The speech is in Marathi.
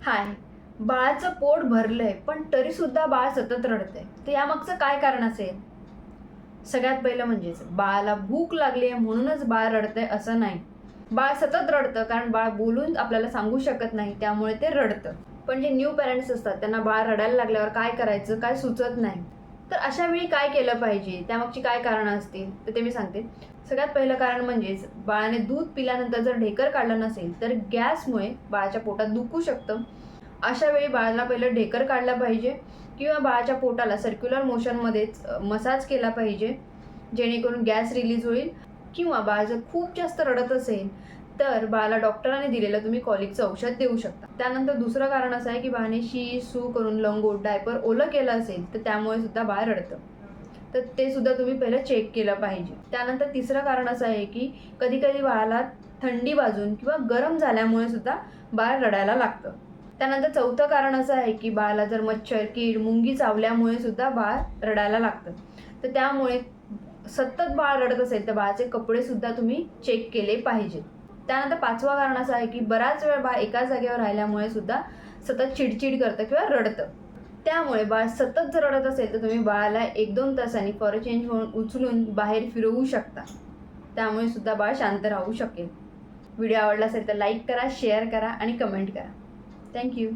हाय बाळाचं पोट भरलंय पण तरी सुद्धा बाळ सतत रडतंय. तर यामागचं काय कारण असेल? सगळ्यात पहिलं म्हणजेच बाळाला भूक लागली आहे म्हणूनच बाळ रडतंय असं नाही. बाळ सतत रडतं कारण बाळ बोलून आपल्याला सांगू शकत नाही त्यामुळे ते रडतं. पण जे न्यू पॅरेंट्स असतात त्यांना बाळ रडायला लागल्यावर काय करायचं काय सुचत नाही. तर अशा वेळी काय केलं पाहिजे? त्यामागची काय कारणं असतील? तर ते मी सांगते. सगळ्यात पहिलं कारण म्हणजेच बाळाने दूध पिल्यानंतर जर ढेकर काढलं नसेल तर गॅसमुळे बाळाच्या पोटात दुखू शकतं. अशा वेळी बाळाला पहिलं ढेकर काढला पाहिजे किंवा बाळाच्या पोटाला सर्क्युलर मोशनमध्येच मसाज केला पाहिजे जेणेकरून गॅस रिलीज होईल किंवा बाळ जर खूप जास्त रडत असेल तर बाळाला डॉक्टरांनी दिलेलं तुम्ही कॉलिकचं औषध देऊ शकता. त्यानंतर दुसरं कारण असं आहे की बाळाने शी सू करून लंगोट डायपर ओलं केलं असेल तर त्यामुळे सुद्धा बाळ रडतं. तर ते सुद्धा तुम्ही पहिलं चेक केलं पाहिजे. त्यानंतर तिसरं कारण असं आहे की कधी कधी बाळाला थंडी वाजून किंवा गरम झाल्यामुळे सुद्धा बाळ रडायला लागतं. त्यानंतर चौथं कारण असं आहे की बाळाला जर मच्छर कीड मुंगी चावल्यामुळे सुद्धा बाळ रडायला लागतं. तर त्यामुळे सतत बाळ रडत असेल तर बाळाचे कपडे सुद्धा तुम्ही चेक केले पाहिजेत. त्यानंतर पाचवा कारण असं आहे की बराच वेळ बाळ एकाच जागेवर राहिल्यामुळे सुद्धा सतत चिडचिड करतं किंवा रडतं. त्यामुळे बाळ सतत जर रडत असेल तर तुम्ही बाळाला एक दोन तासांनी फॉर चेंज होऊन उचलून बाहेर फिरवू शकता. त्यामुळे सुद्धा बाळ शांत राहू शकेल. व्हिडिओ आवडला असेल तर लाईक करा शेअर करा आणि कमेंट करा. थँक्यू